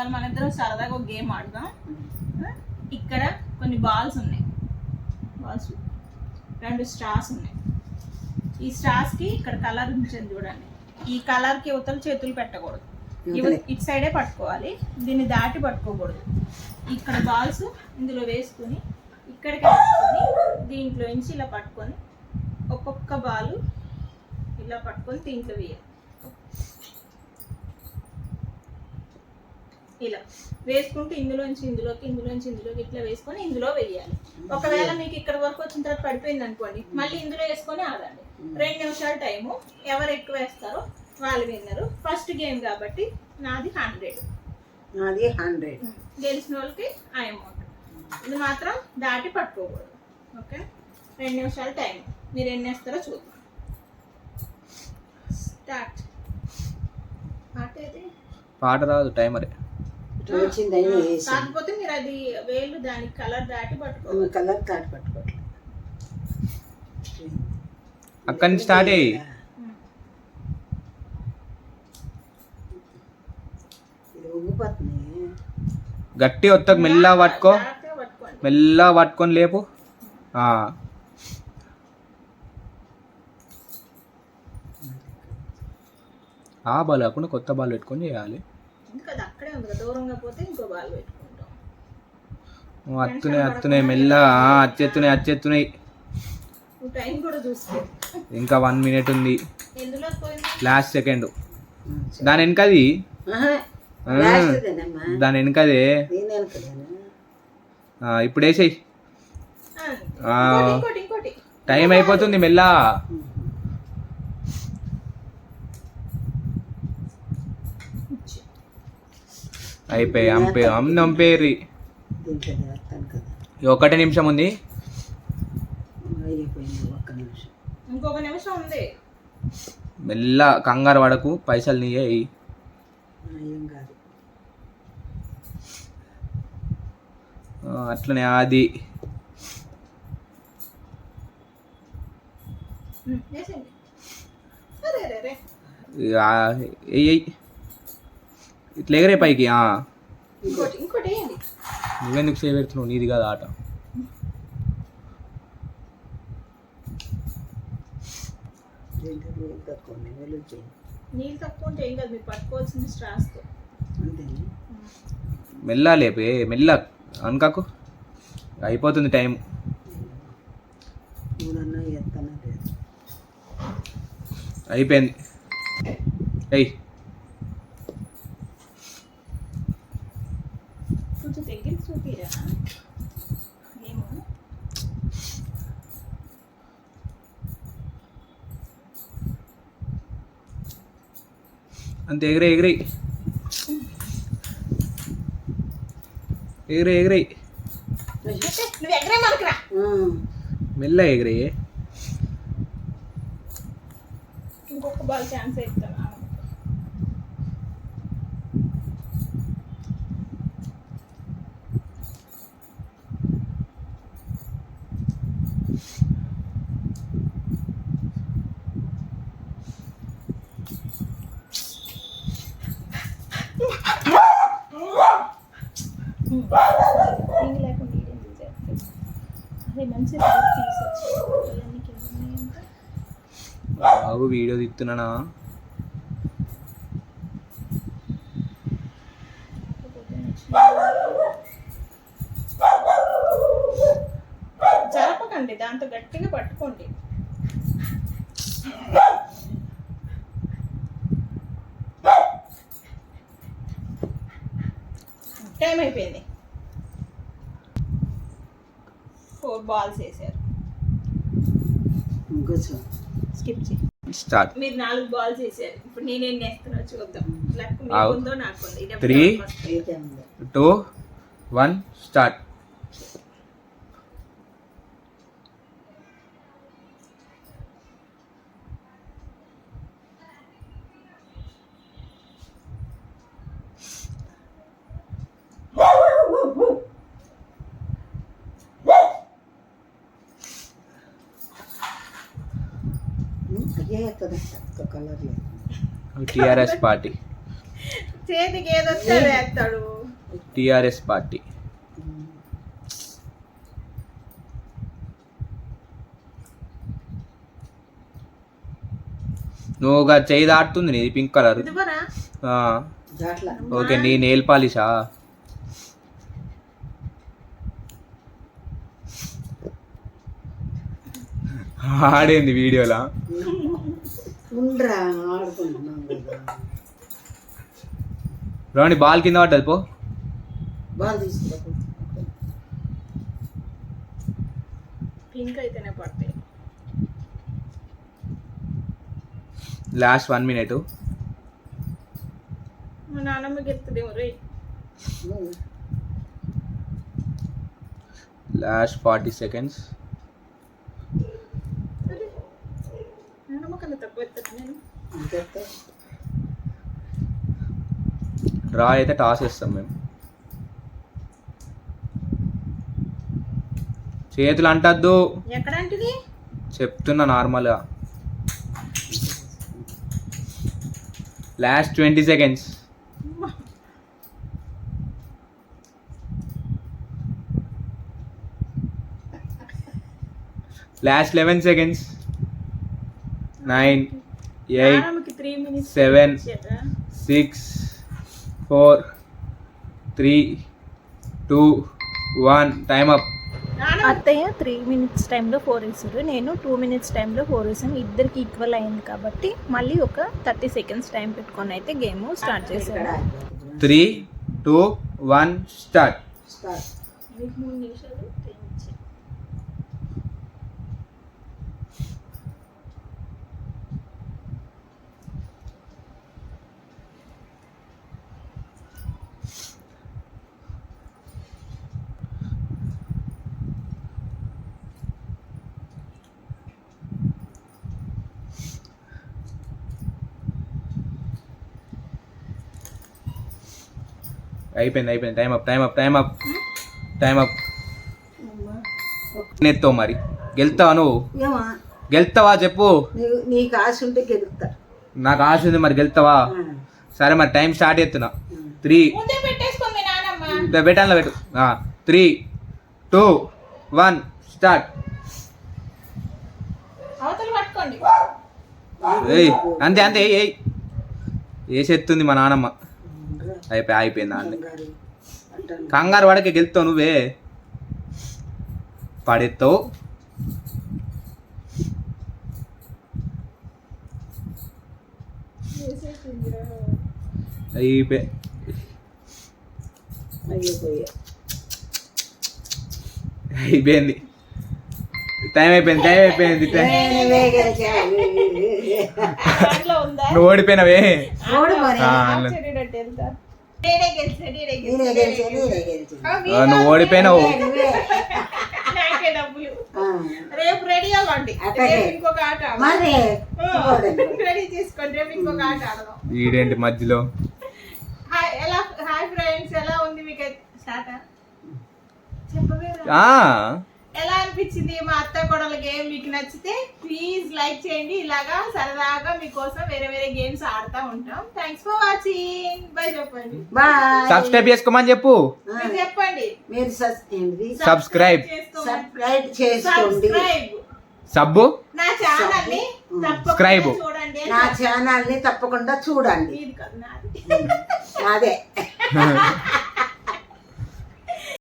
ఇవాళ మన ఇద్దరం సరదాగా ఒక గేమ్ ఆడదాం. ఇక్కడ కొన్ని బాల్స్ ఉన్నాయి. బాల్స్ రెండు స్టార్స్ ఉన్నాయి. ఈ స్టార్స్కి ఇక్కడ కలర్ ఉంచింది చూడండి. ఈ కలర్కి ఉత్తర చేతులు పెట్టకూడదు. ఇటు సైడే పట్టుకోవాలి. దీన్ని దాటి పట్టుకోకూడదు. ఇక్కడ బాల్స్ ఇందులో వేసుకుని ఇక్కడికి పట్టుకొని దీంట్లో నుంచి ఇలా పట్టుకొని ఒక్కొక్క బాలు ఇలా పట్టుకొని దీంట్లో వేయాలి. ఇలా వేసుకుంటూ ఇందులోంచి ఇందులోకి ఇందులోంచి ఇందులోకి ఇట్లా వేసుకొని ఇందులో వేయాలి. ఒకవేళ మీకు ఇక్కడ వరకు వచ్చిన తర్వాత పడిపోయింది అనుకోండి మళ్ళీ ఇందులో వేసుకొని ఆడండి రెండు నిమిషాల టైము ఎవరు ఎక్కువ వేస్తారో వాళ్ళు విన్నరు. ఫస్ట్ గేమ్ కాబట్టి నాది హండ్రెడ్ నాది హండ్రెడ్ గెలిచిన వాళ్ళకి ఆ అమౌంట్ ఇది మాత్రం దాటి పట్టుకోకూడదు. ఓకే రెండు నిమిషాల టైం మీరు ఎన్ని వేస్తారో చూద్దాం. స్టార్ట్ పాట రాదు టైమరే వచ్చింది అయినా వేసి కాకపోతే మీరు అది వేలు దానికి కలర్ దాటి పట్టుకోవాలి కలర్ పట్టుకోవట్లేదు అక్కడి నుంచి స్టార్ట్ అయ్యి. గట్టి ఒత్తకు మెల్లగా పట్టుకో. మెల్లగా పట్టుకొని లేపు. ఆ. ఆ బాల్ కాకుండా కొత్త బాల్ పెట్టుకొని చేయాలి. ఇంకా దూరంగా పోతే ఇంకో బాల్ పెట్టుకుంటాం. అత్తున్నాయి అత్తున్నాయి అచ్చెత్తున్నాయి అచ్చెత్తున్నాయి నువ్వు టైం కూడా చూసుకో. ఇంకా వన్ మినిట్ ఉంది. ఎందులో పోయింది? Last second. దాని వెనకది? దాని వెనకదే? ఇప్పుడు వేసేయి. టైం అయిపోతుంది మెల్ల. అయిపోయి అంపే అంపేరి ఒకటే నిమిషం ఉంది. ఇంకొక నిమిషం ఉంది. మెల్ల కంగారు పడకు పైసలు నీయే అట్లనే అది వేసేయండి. ఇట్లా ఎగరే పైకి ఆ. ఇంకోటి ఇంకోటి వేయండి నువ్వెందుకు సేవ్ పెడుతున్నావు? నీది కాదు ఆట. మెల్ల లేపే మెల్ల అనుకాకు అయిపోతుంది టైం అయిపోయింది. ఎయ్ అంతే ఎగిరే ఎగిరే ఎగిరే ఎగిరే మెల్ల ఎగిరే ఇంకొక బాల్ ఛాన్స్ ఇస్తాను? బాబు వీడియో తీస్తున్నానా? జరపకండి దాంతో గట్టిగా పట్టుకోండి. టైం అయిపోయింది. ఫోర్ బాల్స్ వేసారు. స్కిప్ చేయి. స్టార్ట్ మీరు నాలుగు బాల్స్ వేసారు. ఇప్పుడు నేనేం వేస్తున్నా చూద్దాం. లక్. మీకుందో. అయితే ఉంది two one start colour TRS party. చేతికి ఏదొస్తే అది వేస్తాడు. టిఆర్ఎస్ పార్టీ. నువ్వు ఒక చేయి దాటుతుంది నీది పింక్ కలర్. ఓకే నీ నెయిల్ పాలిషా? ఆడేంది వీడియోలా? రాణి బాల్ కింద పడ్డది పో. పింక్ అయితేనే పడతాయి. లాస్ట్ వన్ మినిట్ మా నాన్నమ్మ గెలుతుందేమో రే లాస్ట్ ఫార్టీ సెకండ్స్ నాన్నమ్మ కన్నా తక్కువ ఎత్తాను నేను అంతే డ్రా అయితే టాస్ వేస్తాం మేము. చేతులు అంటద్దు. చెప్తున్నా నార్మల్గా. Last twenty seconds. Last eleven seconds. Nine. Eight నాన్నమ్మకి three minutes seven six four three two one. Time up అత్తయ్య త్రీ మినిట్స్ టైంలో ఫోర్ వేసారు. నేను టూ మినిట్స్ టైంలో ఫోర్ వేసాను. ఇద్దరికి ఈక్వల్ అయింది కాబట్టి మళ్ళీ ఒక థర్టీ సెకండ్స్ టైం పెట్టుకొని అయితే గేమ్ స్టార్ట్ చేశాను త్రీ టూ వన్ స్టార్ట్ అయిపోయింది అయిపోయింది. Time up time up time up time up నెత్తావు మరి. గెలుతావా నువ్వు? గెలుతావా చెప్పు. నీకు ఆశ ఉంటే గెలుస్తా నాకు ఆశ ఉంది మరి గెలుతావా? సరే మరి టైం స్టార్ట్ చేస్తున్నా. త్రీ నానమ్మ పెట్టాను పెట్టు. త్రీ టూ వన్ స్టార్ట్ అవతల పట్టుకోండి. ఏయ్ అంతే అంతే ఏయ్ ఏయ్. వేసెత్తుంది మా నాన్నమ్మ? అయిపోయి అయిపోయింది అన్నీ. కంగారు. పడకే గెలుతావు నువ్వే. పడెత్తావు. అయిపోయి. అయిపోయింది. టైం అయిపోయింది టైం అయిపోయింది నువ్వు ఓడిపోయినవే. నువ్వు ఓడిపోయినావు. నువ్వే నాకే డబ్బులు. ఆ, రేపు రెడీ అవ్వండి. ఇంకొక ఆట రెడీ చేసుకోండి రేపు ఇంకొక ఆట ఆడదాం. ఈడేంటి మధ్యలో? హాయ్ ఎలా హాయ్ ఫ్రెండ్స్ ఎలా ఉంది మీకు స్టార్ట్? చెప్పవేరా. ఆ, ఎలా అనిపించింది మా అత్త కొడల గేమ్ మీకు నచ్చితే ప్లీజ్ లైక్ చేయండి. ఇలాగా సరదాగా మీకోసం వేరే వేరే గేమ్స్ ఆడుతూ ఉంటాం. థ్యాంక్స్ ఫర్ వాచింగ్ బై చెప్పండి. సబ్స్క్రైబ్ చేసుకోమని చెప్పు. మీరు చెప్పండి. మీరు సబ్స్క్రైబ్. సబ్స్క్రైబ్ చేసుకోండి. సబ్స్క్రైబ్ సబ్బు నా ఛానల్ని సబ్స్క్రైబ్. తప్పకుండా చూడండి. నా ఛానల్ని తప్పకుండా చూడండి. అదే